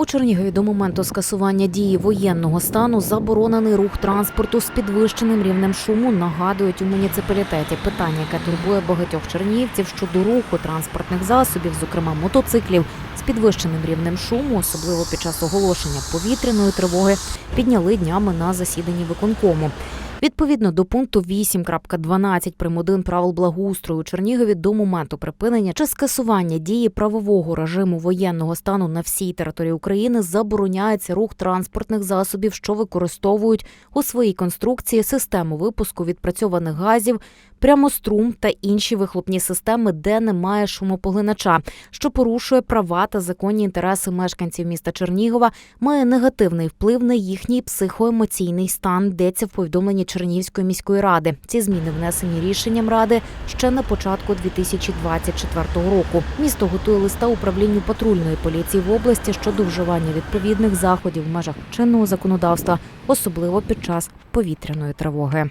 У Чернігові до моменту скасування дії воєнного стану заборонений рух транспорту з підвищеним рівнем шуму. Нагадують у муніципалітеті питання, яке турбує багатьох чернігівців щодо руху транспортних засобів, зокрема мотоциклів, з підвищеним рівнем шуму, особливо під час оголошення повітряної тривоги, підняли днями на засіданні виконкому. Відповідно до пункту 8.12 прим. 1 правил благоустрою у Чернігові до моменту припинення чи скасування дії правового режиму воєнного стану на всій території України забороняється рух транспортних засобів, що використовують у своїй конструкції систему випуску відпрацьованих газів, прямострум та інші вихлопні системи, де немає шумопоглинача, що порушує права та законні інтереси мешканців міста Чернігова, має негативний вплив на їхній психоемоційний стан. Йдеться в повідомленні Чернігівської міської ради. Ці зміни внесені рішенням ради ще на початку 2024 року. Місто готує листа управлінню патрульної поліції в області щодо вживання відповідних заходів в межах чинного законодавства, особливо під час повітряної тривоги.